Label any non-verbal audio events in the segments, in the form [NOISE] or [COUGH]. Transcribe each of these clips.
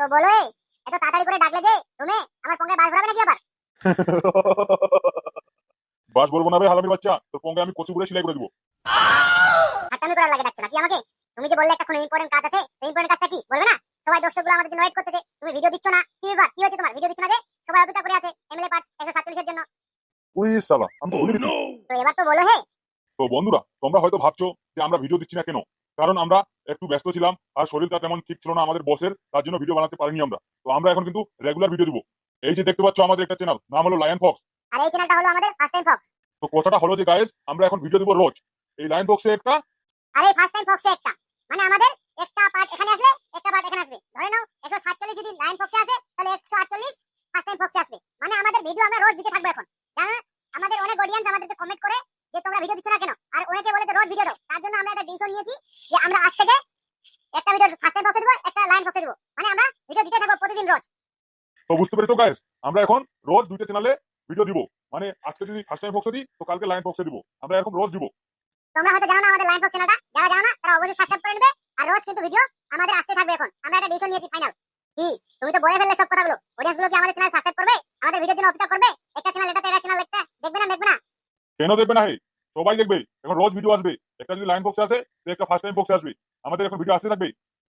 তো বলো এই, এত তাড়াতাড়ি করে ডাকলে যে রুমে আমার পঙ্গায় বাস ভরাবে নাকি আবার? [LAUGHS] বাস বলব না বে হালামির বাচ্চা তোর পঙ্গে আমি কচু করে সেলাই করে দিব। হাতামি করার লাগে ডাকছো নাকি আমাকে? তুমি যে বললে একটা কোনো ইম্পর্টেন্ট কাজ আছে সেই ইম্পর্টেন্ট কাজটা কি? বলবে না? সবাই দর্শকগুলো আমাদের জন্য ওয়েট করতেছে তুমি ভিডিও দিচ্ছ না? কি ব্যাপার? কি হয়েছে তোমার? ভিডিও দিচ্ছ না যে? সবাই অপেক্ষা করে আছে এমএলএ পার্টস একশো সাতচল্লিশের জন্য। উই সালা আমি তো বলে দিচ্ছি। তো এবার তো বলো হে। তো বন্ধুরা তোমরা হয়তো ভাবছ যে আমরা ভিডিও দিচ্ছি না কেন? কারণ আমরা একটু ব্যস্ত ছিলাম আর শরীরটা তেমন ঠিক ছিল না আমাদের বসের তার জন্য ভিডিও বানাতে পারিনি আমরা। তো আমরা এখন কিন্তু রেগুলার ভিডিও দিব। এই যে দেখতে পাচ্ছ আমাদের একটা চ্যানেল নাম হলো লায়ন ফক্স আর এই চ্যানেলটা হলো আমাদের ফার্স্ট টাইম ফক্স তো কথাটা হলো যে গাইস আমরা এখন ভিডিও দিব রোজ। এই লায়ন ফক্সে একটা আর এই ফার্স্ট টাইম ফক্সে একটা। মানে আমাদের একটা পার্ট এখানে আসবে একটা পার্ট এখানে আসবে। ধরে নাও একশো সাতচল্লিশ যদি নাইন ফক্সে আসে তাহলে একশো আটচল্লিশ ফার্স্ট টাইম ফক্সে আসবে। মানে আমাদের ভিডিও আমরা রোজ দিতে থাকব এখন জানো আমাদের অনেক অডিয়েন্স আমাদেরকে কমেন্ট করে যে তোমরা ভিডিও দিচ্ছ না কেন? আর অনেকে বলে যে রোজ ভিডিও দাও। তার জন্য আমরা একটা ডিসিশন নিয়েছি যে আমরা আজ থেকে একটা ভিডিও ফার্স্ট টাইম ফক্সে দেবো একটা লাইন ফক্সে দেবো। মানে আমরা ভিডিও দিতে থাকব প্রতিদিন রোজ। তো বুঝতে পেরেছ গাইস আমরা এখন রোজ দুইটা চ্যানেলে ভিডিও দিব। মানে আজকে যদি ফার্স্ট টাইম ফক্সে দিই তো কালকে লাইন ফক্সে দিব। আমরা এখন রোজ দিব। তোমরা হয়তো জানো না আমাদের লাইন ফক্স চ্যানেলটা যারা জানো না তারা অবশ্যই সাবস্ক্রাইব করে নেবে। আর রোজ কিন্তু ভিডিও আমাদের আসতে থাকবে এখন। আমরা একটা ডিসিশন নিয়েছি ফাইনাল কি? তুমি তো বলে ফেললে সব কথাগুলো। অডিয়েন্সগুলো কি আমাদের চ্যানেল সাবস্ক্রাইব করবে? আমাদের ভিডিওর জন্য অপেক্ষা করবে? একটা চ্যানেল এটা একটা চ্যানেল একটা। দেখবে না দেখবে না? কেন দেখবে না হে? সবাই দেখবে এখন রোজ ভিডিও আসবে। একটা যদি লাইন বক্সে আসে তো একটা ফার্স্ট টাইম বক্সে আসবে। আমাদের এখন ভিডিও আসতে থাকবে।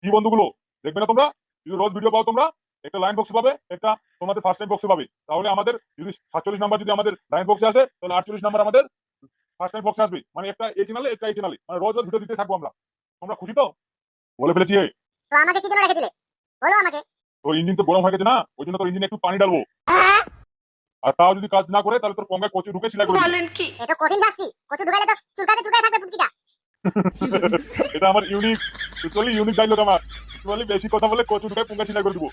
কি বন্ধুগুলো দেখবে না তোমরা? যদি রোজ ভিডিও পাও তোমরা একটা লাইন বক্সে পাবে একটা তোমাদের ফার্স্ট টাইম বক্সে পাবে। তাহলে আমাদের যদি সাতচল্লিশ নাম্বার যদি আমাদের লাইন বক্সে আসে তাহলে আটচল্লিশ নাম্বার আমাদের ফার্স্ট টাইম বক্সে আসবে। মানে একটা এই চ্যানেলে একটা এই চ্যানেলে মানে রোজ রোজ ভিডিও দিতে থাকব আমরা। তোমরা খুশি তো? বলে ফেলেছি তো আমাকে কি জন্য রেখেছিলে? বলো আমাকে। তোর ইঞ্জিন তো গরম হয়ে গেছে না? ওই জন্য তোর ইঞ্জিনে একটু পানি ডালবো আর তাও যদি কাজ না করে তাহলে তোর পঙ্গায় কচু ঢুকে সেলাই করে বলেন কি? এটা কঠিন শাস্তি। কচু ঢুকাইলে তো চুলকাতে চুলকাতে থাকবে পুটকিটা এটা আমার ইউনিক টোটালি ইউনিক ডাইলগ আমার। টোটালি বেশি কথা বলে কচু ঢুকায় পঙ্গা সেলাই করে দিব।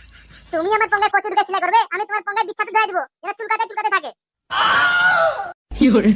তুমি আমার পঙ্গা কচু ঢুকে সেলাই করবে আমি তোমার পঙ্গায় বিচ্ছাতে ধরে দিব। এটা চুলকাতে চুলকাতে থাকে। 有人，